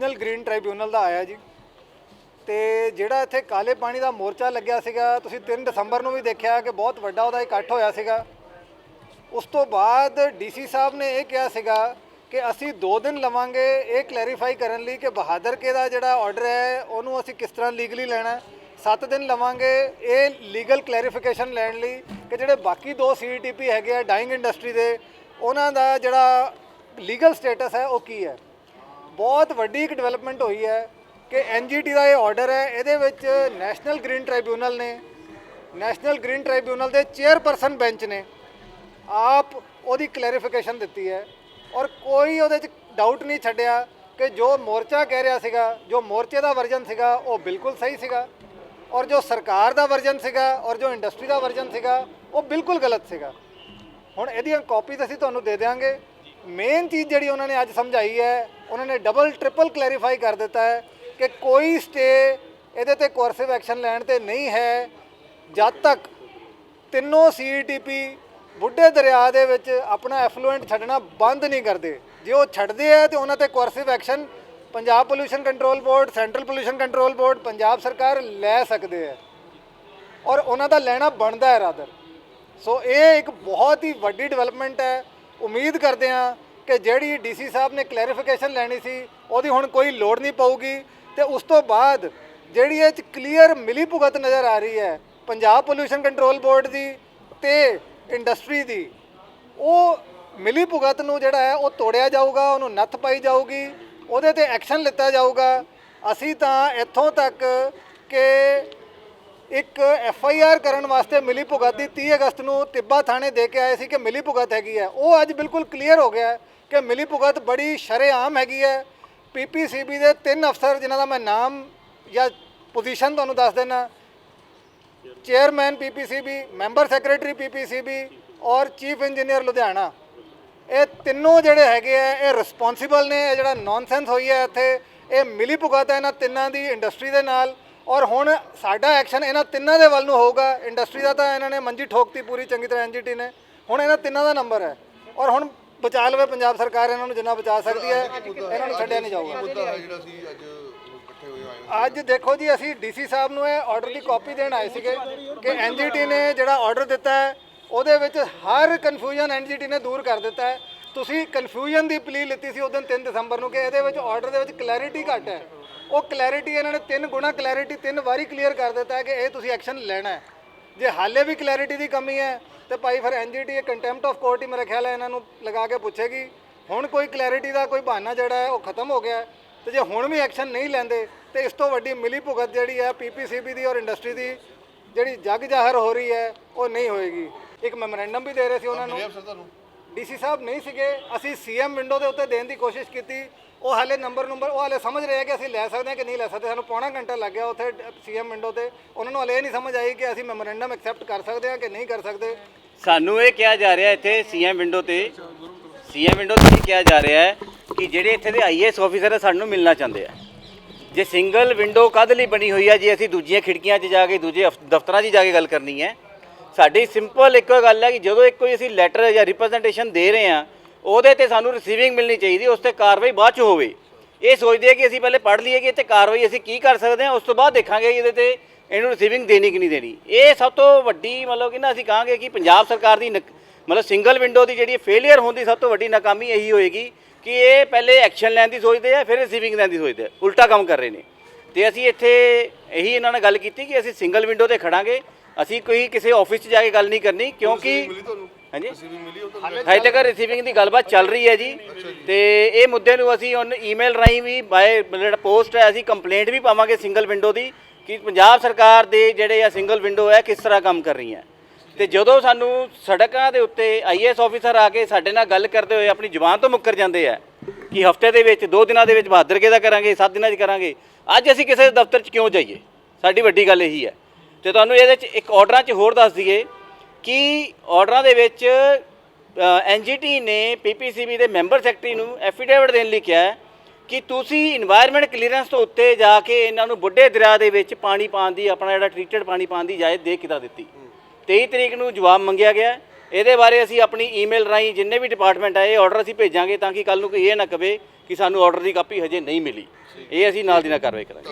National green ਟ੍ਰਾਈਬਿਊਨਲ ਦਾ ਆਇਆ ਜੀ। ਤੇ ਜਿਹੜਾ ਇੱਥੇ ਕਾਲੇ ਪਾਣੀ ਦਾ ਮੋਰਚਾ ਲੱਗਿਆ ਸੀਗਾ, ਤੁਸੀਂ 3 ਦਸੰਬਰ ਨੂੰ ਵੀ ਦੇਖਿਆ ਕਿ ਬਹੁਤ ਵੱਡਾ ਉਹਦਾ ਇਕੱਠ ਹੋਇਆ ਸੀਗਾ। ਉਸ ਤੋਂ ਬਾਅਦ ਡੀਸੀ ਸਾਹਿਬ ਨੇ ਇਹ ਕਿਹਾ ਸੀਗਾ ਕਿ ਅਸੀਂ 2 ਦਿਨ ਲਵਾਂਗੇ ਇਹ ਕਲੈਰੀਫਾਈ ਕਰਨ ਲਈ ਕਿ ਬਹਾਦਰ ਕੇ ਦਾ ਜਿਹੜਾ ਆਰਡਰ ਹੈ, ਉਹਨੂੰ ਅਸੀਂ ਕਿਸ ਤਰ੍ਹਾਂ ਲੀਗਲੀ ਲੈਣਾ 7 ਦਿਨ ਲਵਾਂਗੇ ਇਹ ਲੀਗਲ ਕਲੈਰੀਫਿਕੇਸ਼ਨ ਲੈਣ ਲਈ ਕਿ ਜਿਹੜੇ ਬਾਕੀ ਦੋ ਸੀਟੀਪੀ ਹੈਗੇ ਆ ਡਾਈਂਗ ਇੰਡਸਟਰੀ ਦੇ, ਉਹਨਾਂ ਦਾ ਜਿਹੜਾ ਲੀਗਲ ਸਟੇਟਸ ਹੈ, ਉਹ ਕੀ ਹੈ। ਬਹੁਤ ਵੱਡੀ ਇੱਕ ਡਿਵੈਲਪਮੈਂਟ ਹੋਈ ਹੈ ਕਿ ਐਨਜੀਟੀ ਦਾ ਇਹ ਆਰਡਰ ਹੈ, ਇਹਦੇ ਵਿੱਚ ਨੈਸ਼ਨਲ ਗ੍ਰੀਨ ਟ੍ਰਾਈਬਿਊਨਲ ਨੇ ਨੈਸ਼ਨਲ ਗ੍ਰੀਨ ਟ੍ਰਾਈਬਿਊਨਲ ਦੇ ਚੇਅਰਪਰਸਨ ਬੈਂਚ ਨੇ, ਆਪ ਉਹਦੀ ਕਲੈਰੀਫਿਕੇਸ਼ਨ ਦਿੱਤੀ ਹੈ ਔਰ ਕੋਈ ਉਹਦੇ 'ਚ ਡਾਊਟ ਨਹੀਂ ਛੱਡਿਆ ਕਿ ਜੋ ਮੋਰਚਾ ਕਹਿ ਰਿਹਾ ਸੀਗਾ, ਜੋ ਮੋਰਚੇ ਦਾ ਵਰਜਨ ਸੀਗਾ, ਉਹ ਬਿਲਕੁਲ ਸਹੀ ਸੀਗਾ ਔਰ ਜੋ ਸਰਕਾਰ ਦਾ ਵਰਜਨ ਸੀਗਾ ਔਰ ਜੋ ਇੰਡਸਟਰੀ ਦਾ ਵਰਜਨ ਸੀਗਾ, ਉਹ ਬਿਲਕੁਲ ਗਲਤ ਸੀਗਾ। ਹੁਣ ਇਹਦੀਆਂ ਕਾਪੀਜ਼ ਅਸੀਂ ਤੁਹਾਨੂੰ ਦੇ ਦਿਆਂਗੇ। ਮੇਨ ਚੀਜ਼ ਜਿਹੜੀ ਉਹਨਾਂ ਨੇ ਅੱਜ ਸਮਝਾਈ ਹੈ, ਉਹਨਾਂ ਨੇ ਡਬਲ ਟ੍ਰਿਪਲ ਕਲੈਰੀਫਾਈ ਕਰ ਦਿੱਤਾ ਹੈ ਕਿ ਕੋਈ ਸਟੇ ਇਹਦੇ ਤੇ ਕੋਰਸਿਵ ਐਕਸ਼ਨ ਲੈਣ ਤੇ ਨਹੀਂ ਹੈ। ਜਦ ਤੱਕ ਤਿੰਨੋਂ ਸੀਟੀਪੀ ਬੁੱਢੇ ਦਰਿਆ ਦੇ ਵਿੱਚ ਆਪਣਾ ਐਫਲੂਐਂਟ ਛੱਡਣਾ ਬੰਦ ਨਹੀਂ ਕਰਦੇ, ਜੇ ਉਹ ਛੱਡਦੇ ਆ ਤੇ ਉਹਨਾਂ ਤੇ coercive action Punjab pollution control board central pollution control board Punjab ਸਰਕਾਰ ਲੈ ਸਕਦੇ ਆ ਔਰ ਉਹਨਾਂ ਦਾ ਲੈਣਾ ਬਣਦਾ ਹੈ ਰਾਦਰ ਸੋ ਇਹ ਇੱਕ ਬਹੁਤ ਹੀ ਵੱਡੀ ਡਿਵੈਲਪਮੈਂਟ ਹੈ। ਉਮੀਦ ਕਰਦੇ ਹਾਂ ਕਿ ਜਿਹੜੀ ਡੀਸੀ ਸਾਹਿਬ ਨੇ ਕਲੈਰੀਫਿਕੇਸ਼ਨ ਲੈਣੀ ਸੀ, ਉਹਦੀ ਹੁਣ ਕੋਈ ਲੋੜ ਨਹੀਂ ਪਊਗੀ। ਤੇ ਉਸ ਤੋਂ ਬਾਅਦ ਜਿਹੜੀ ਇਹ ਚ ਕਲੀਅਰ ਮਿਲੀ ਭੁਗਤ ਨਜ਼ਰ ਆ ਰਹੀ ਹੈ, ਪੰਜਾਬ ਪੋਲੂਸ਼ਨ ਕੰਟਰੋਲ ਬੋਰਡ ਦੀ ਤੇ ਇੰਡਸਟਰੀ ਦੀ, ਉਹ ਮਿਲੀ ਭੁਗਤ ਨੂੰ ਜਿਹੜਾ ਹੈ, ਉਹ ਤੋੜਿਆ ਜਾਊਗਾ, ਉਹਨੂੰ ਨੱਥ ਪਾਈ ਜਾਊਗੀ, ਉਹਦੇ ਤੇ ਐਕਸ਼ਨ ਲਿੱਤਾ ਜਾਊਗਾ। ਅਸੀਂ ਤਾਂ ਇੱਥੋਂ ਤੱਕ ਕਿ ਇੱਕ ਐਫ ਆਈ ਆਰ ਕਰਨ ਵਾਸਤੇ ਮਿਲੀ ਭੁਗਤ ਦੀ 30 ਅਗਸਤ ਨੂੰ ਤਿੱਬਾ ਥਾਣੇ ਦੇ ਕੇ ਆਏ ਸੀ ਕਿ ਮਿਲੀ ਭੁਗਤ ਹੈਗੀ ਹੈ। ਉਹ ਅੱਜ ਬਿਲਕੁਲ ਕਲੀਅਰ ਹੋ ਗਿਆ ਕਿ ਮਿਲੀ ਭੁਗਤ ਬੜੀ ਸ਼ਰੇਆਮ ਹੈਗੀ ਹੈ। ਪੀਪੀਸੀਬੀ ਦੇ ਤਿੰਨ ਅਫਸਰ ਜਿਨ੍ਹਾਂ ਦਾ ਮੈਂ ਨਾਮ ਜਾਂ ਪੋਜੀਸ਼ਨ ਤੁਹਾਨੂੰ ਦੱਸ ਦੇਣਾ chairman PPCB member secretary PPCB ਔਰ ਚੀਫ ਇੰਜੀਨੀਅਰ ਲੁਧਿਆਣਾ। ਇਹ ਤਿੰਨੋਂ ਜਿਹੜੇ ਹੈਗੇ ਆ, ਇਹ ਰਿਸਪੌਂਸਿਬਲ ਨੇ, ਇਹ ਜਿਹੜਾ ਨੌਨਸੈਂਸ ਹੋਈ ਹੈ ਇੱਥੇ। ਇਹ ਮਿਲੀ ਭੁਗਤ ਹੈ ਇਹਨਾਂ ਤਿੰਨਾਂ ਦੀ ਇੰਡਸਟਰੀ ਦੇ ਨਾਲ। ਔਰ ਹੁਣ ਸਾਡਾ ਐਕਸ਼ਨ ਇਹਨਾਂ ਤਿੰਨਾਂ ਦੇ ਵੱਲ ਨੂੰ ਹੋਊਗਾ। ਇੰਡਸਟਰੀ ਦਾ ਤਾਂ ਇਹਨਾਂ ਨੇ ਮੰਜੀ ਠੋਕਤੀ ਪੂਰੀ ਚੰਗੀ ਤਰ੍ਹਾਂ ਐਨਜੀਟੀ ਨੇ। ਹੁਣ ਇਹਨਾਂ ਤਿੰਨਾਂ ਦਾ ਨੰਬਰ ਹੈ। ਔਰ ਹੁਣ ਬਚਾ ਲਵੇ ਪੰਜਾਬ ਸਰਕਾਰ ਇਹਨਾਂ ਨੂੰ ਜਿੰਨਾ ਬਚਾ ਸਕਦੀ ਹੈ ਇਹਨਾਂ ਨੂੰ ਛੱਡਿਆ ਨਹੀਂ ਜਾਊਗਾ। ਮੁੱਦਾ ਹੈ ਜਿਹੜਾ ਸੀ ਅੱਜ ਇਕੱਠੇ ਹੋਏ ਆਏ ਹਾਂ। ਅੱਜ ਦੇਖੋ ਜੀ ਅਸੀਂ ਡੀਸੀ ਸਾਹਿਬ ਨੂੰ ਇਹ ਆਰਡਰ ਦੀ ਕਾਪੀ ਦੇਣ ਆਏ ਸੀਗੇ ਕਿ ਐਨਜੀਟੀ ਨੇ ਜਿਹੜਾ ਆਰਡਰ ਦਿੱਤਾ ਹੈ ਉਹਦੇ ਵਿੱਚ ਹਰ ਕਨਫਿਊਜ਼ਨ ਐਨਜੀਟੀ ਨੇ ਦੂਰ ਕਰ ਦਿੱਤਾ ਹੈ। ਤੁਸੀਂ ਕਨਫਿਊਜ਼ਨ ਦੀ ਪਲੀ ਲਿੱਤੀ ਸੀ ਉਸ ਦਿਨ 3 ਦਸੰਬਰ ਨੂੰ ਕਿ ਇਹਦੇ ਵਿੱਚ ਆਰਡਰ ਦੇ ਵਿੱਚ ਕਲੈਰਿਟੀ ਘੱਟ ਹੈ। ਉਹ ਕਲੈਰਿਟੀ ਇਹਨਾਂ ਨੇ ਤਿੰਨ ਗੁਣਾ ਕਲੈਰਿਟੀ ਤਿੰਨ ਵਾਰੀ ਕਲੀਅਰ ਕਰ ਦਿੱਤਾ ਹੈ ਕਿ ਇਹ ਤੁਸੀਂ ਐਕਸ਼ਨ ਲੈਣਾ ਹੈ। ਜੇ ਹਾਲੇ ਵੀ ਕਲੈਰਿਟੀ ਦੀ ਕਮੀ ਹੈ ਤੇ ਭਾਈ ਫਿਰ ਐਨਜੀਟੀ ਇਹ ਕੰਟੈਂਪਟ ਆਫ ਕੋਰਟ ਹੀ ਮੇਰੇ ਖਿਆਲ ਹੈ ਇਹਨਾਂ ਨੂੰ ਲਗਾ ਕੇ ਪੁੱਛੇਗੀ। ਹੁਣ ਕੋਈ ਕਲੈਰਿਟੀ ਦਾ ਕੋਈ ਬਹਾਨਾ ਜਿਹੜਾ ਹੈ ਉਹ ਖਤਮ ਹੋ ਗਿਆ ਤੇ ਜੇ ਹੁਣ ਵੀ ਐਕਸ਼ਨ ਨਹੀਂ ਲੈਂਦੇ ਤੇ ਇਸ ਤੋਂ ਵੱਡੀ ਮਿਲੀ ਭੁਗਤ ਜਿਹੜੀ ਹੈ ਪੀਪੀਸੀਬੀ ਦੀ ਔਰ ਇੰਡਸਟਰੀ ਦੀ ਜਿਹੜੀ ਜਗ ਜ਼ਾਹਰ ਹੋ ਰਹੀ ਹੈ ਉਹ ਨਹੀਂ ਹੋਏਗੀ। ਇੱਕ ਮੈਮੋਰੈਂਡਮ ਵੀ ਦੇ ਰਹੇ ਸੀ ਉਹਨਾਂ ਨੂੰ। ਡੀਸੀ ਸਾਹਿਬ ਨਹੀਂ ਸੀਗੇ। ਅਸੀਂ ਸੀਐਮ ਵਿੰਡੋ ਦੇ ਉੱਤੇ ਦੇਣ ਦੀ ਕੋਸ਼ਿਸ਼ ਕੀਤੀ। ਉਹ ਹਾਲੇ ਨੰਬਰ ਨੰਬਰ ਉਹ ਹਾਲੇ ਸਮਝ ਰਹੇ ਆ ਕਿ ਅਸੀਂ ਲੈ ਸਕਦੇ ਹਾਂ ਕਿ ਨਹੀਂ ਲੈ ਸਕਦੇ। ਸਾਨੂੰ ਪੌਣਾ ਘੰਟਾ ਲੱਗ ਗਿਆ ਉੱਥੇ ਸੀਐਮ ਵਿੰਡੋ ਤੇ। ਉਹਨਾਂ ਨੂੰ ਹਾਲੇ ਇਹ ਨਹੀਂ ਸਮਝ ਆਈ ਕਿ ਅਸੀਂ ਮੈਮੋਰੈਂਡਮ ਐਕਸੈਪਟ ਕਰ ਸਕਦੇ ਹਾਂ ਕਿ ਨਹੀਂ ਕਰ ਸਕਦੇ। ਸਾਨੂੰ ਇਹ ਕਿਹਾ ਜਾ ਰਿਹਾ ਇੱਥੇ ਸੀਐਮ ਵਿੰਡੋ ਤੇ। ਸੀਐਮ ਵਿੰਡੋ ਤੇ ਇਹ ਕਿਹਾ ਜਾ ਰਿਹਾ ਹੈ ਕਿ ਜਿਹੜੇ ਇੱਥੇ ਦੇ ਆਈਏਐਸ ਆਫੀਸਰ ਹੈ ਸਾਨੂੰ ਮਿਲਣਾ ਚਾਹੁੰਦੇ ਆ। ਜੇ ਸਿੰਗਲ ਵਿੰਡੋ ਕਦ ਲਈ ਬਣੀ ਹੋਈ ਹੈ ਜੇ ਅਸੀਂ ਦੂਜੀਆਂ ਖਿੜਕੀਆਂ 'ਚ ਜਾ ਕੇ, ਦੂਜੇ ਅਫ- ਦਫ਼ਤਰਾਂ 'ਚ ਜਾ ਕੇ ਗੱਲ ਕਰਨੀ ਹੈ। ਸਾਡੀ ਸਿੰਪਲ ਇੱਕੋ ਗੱਲ ਹੈ ਕਿ ਜਦੋਂ ਇੱਕ ਕੋਈ ਅਸੀਂ ਲੈਟਰ ਜਾਂ ਰਿਪਰੈਜ਼ੈਂਟੇਸ਼ਨ ਦੇ ਰਹੇ ਹਾਂ ਉਹਦੇ ਤੇ ਸਾਨੂੰ ਰਿਸੀਵਿੰਗ ਮਿਲਣੀ ਚਾਹੀਦੀ, ਉਸ ਤੇ ਕਾਰਵਾਈ ਬਾਅਦ 'ਚ ਹੋਵੇ। ਇਹ ਸੋਚਦੇ ਆ ਕਿ ਅਸੀਂ ਪਹਿਲੇ ਪੜ੍ਹ ਲਈਏ ਕਿ ਇੱਥੇ ਕਾਰਵਾਈ ਅਸੀਂ ਕੀ ਕਰ ਸਕਦੇ ਹਾਂ ਉਸ ਤੋਂ ਬਾਅਦ ਦੇਖਾਂਗੇ ਇਹਦੇ ਤੇ ਇਹਨੂੰ ਰਿਸੀਵਿੰਗ ਦੇਣੀ ਕਿ ਨਹੀਂ ਦੇਣੀ। ਇਹ ਸਭ ਤੋਂ ਵੱਡੀ ਮਤਲਬ ਕਿ ਨਾ ਅਸੀਂ ਕਹਾਂਗੇ ਕਿ ਪੰਜਾਬ ਸਰਕਾਰ ਦੀ ਨਕ- ਮਤਲਬ ਸਿੰਗਲ ਵਿੰਡੋ ਦੀ ਜਿਹੜੀ ਫੇਲਿਅਰ ਹੋਣ ਦੀ ਸਭ ਤੋਂ ਵੱਡੀ ਨਾਕਾਮੀ ਇਹੀ ਹੋਏਗੀ ਕਿ ਇਹ ਪਹਿਲੇ ਐਕਸ਼ਨ ਲੈਣ ਦੀ ਸੋਚਦੇ ਆ, ਫਿਰ ਰਿਸੀਵਿੰਗ ਲੈਣ ਦੀ ਸੋਚਦੇ ਆ। ਉਲਟਾ ਕੰਮ ਕਰ ਰਹੇ ਨੇ। ਤੇ ਅਸੀਂ ਇੱਥੇ ਇਹੀ ਇਹਨਾਂ ਨਾਲ ਗੱਲ ਕੀਤੀ ਕਿ ਅਸੀਂ ਸਿੰਗਲ ਵਿੰਡੋ ਤੇ ਖੜਾਂਗੇ। ਅਸੀਂ ਕੋਈ ਕਿਸੇ ਆਫਿਸ 'ਚ ਜਾ ਕੇ ਗੱਲ ਨਹੀਂ ਕਰਨੀ, ਕਿਉਂਕਿ ਹਾਂਜੀ। ਹਜੇ ਤੱਕ ਰਿਸੀਵਿੰਗ ਦੀ ਗੱਲਬਾਤ ਚੱਲ ਰਹੀ ਹੈ ਜੀ। ਤੇ ਇਹ ਮੁੱਦੇ ਨੂੰ ਅਸੀਂ ਹੁਣ ਈਮੇਲ ਰਾਹੀਂ ਵੀ ਬਾਏ ਜਿਹੜਾ ਪੋਸਟ ਹੈ ਅਸੀਂ ਕੰਪਲੇਂਟ ਵੀ ਪਾਵਾਂਗੇ ਸਿੰਗਲ ਵਿੰਡੋ ਦੀ ਕਿ ਪੰਜਾਬ ਸਰਕਾਰ ਦੇ ਜਿਹੜੇ ਆ ਸਿੰਗਲ ਵਿੰਡੋ ਹੈ ਕਿਸ ਤਰ੍ਹਾਂ ਕੰਮ ਕਰ ਰਹੀਆਂ ਤੇ ਜਦੋਂ ਸਾਨੂੰ ਸੜਕਾਂ ਦੇ ਉੱਤੇ ਆਈਐਸ ਆਫੀਸਰ ਆ ਕੇ ਸਾਡੇ ਨਾਲ ਗੱਲ ਕਰਦੇ ਹੋਏ ਆਪਣੀ ਜ਼ੁਬਾਨ ਤੋਂ ਮੁੱਕਰ ਜਾਂਦੇ ਆ ਕਿ ਹਫ਼ਤੇ ਦੇ ਵਿੱਚ ਦੋ ਦਿਨਾਂ ਦੇ ਵਿੱਚ ਬਹਾਦਰ ਕੇ ਦਾ ਕਰਾਂਗੇ ਸੱਤ ਦਿਨਾਂ 'ਚ ਕਰਾਂਗੇ ਅੱਜ ਅਸੀਂ ਕਿਸੇ ਦਫ਼ਤਰ 'ਚ ਕਿਉਂ ਜਾਈਏ? ਸਾਡੀ ਵੱਡੀ ਗੱਲ ਇਹੀ ਹੈ। ਤੇ ਤੁਹਾਨੂੰ ਇਹਦੇ 'ਚ ਇੱਕ ਆਰਡਰਾਂ 'ਚ ਹੋਰ ਦੱਸ ਦਈਏ ਕੀ ਆਰਡਰਾਂ ਦੇ ਵਿੱਚ ਐਨਜੀਟੀ ਨੇ ਪੀਪੀਸੀਬੀ ਦੇ ਮੈਂਬਰ ਸੈਕਟਰੀ ਨੂੰ ਐਫੀਡੇਵਿਟ ਦੇਣ ਲਈ ਕਿਹਾ ਕਿ ਤੁਸੀਂ এনवायरमेंट ਕਲੀਅਰੈਂਸ ਤੋਂ ਉੱਤੇ ਜਾ ਕੇ ਇਹਨਾਂ ਨੂੰ ਬੁੱਢੇ ਦਰਿਆ ਦੇ ਵਿੱਚ ਪਾਣੀ ਪਾਣ ਦੀ ਆਪਣਾ ਜਿਹੜਾ ਟ੍ਰੀਟਡ ਪਾਣੀ ਪਾਣ ਦੀ ਜਾਇਜ਼ ਦੇ ਕਿਤਾ ਦਿੱਤੀ। 23 ਤਰੀਕ ਨੂੰ ਜਵਾਬ ਮੰਗਿਆ ਗਿਆ। ਇਹਦੇ ਬਾਰੇ ਅਸੀਂ ਆਪਣੀ ਈਮੇਲ ਰਾਹੀਂ ਜਿੰਨੇ ਵੀ ਡਿਪਾਰਟਮੈਂਟ ਆਏ ਆਰਡਰ ਅਸੀਂ ਭੇਜਾਂਗੇ ਤਾਂ ਕਿ ਕੱਲ ਨੂੰ ਕੋਈ ਇਹ ਨਾ ਕਵੇ ਕਿ ਸਾਨੂੰ ਆਰਡਰ ਦੀ ਕਾਪੀ ਹਜੇ ਨਹੀਂ ਮਿਲੀ। ਇਹ ਅਸੀਂ ਨਾਲ ਦੀ ਨਾਲ ਕਾਰਵਾਈ ਕਰਾਂਗੇ।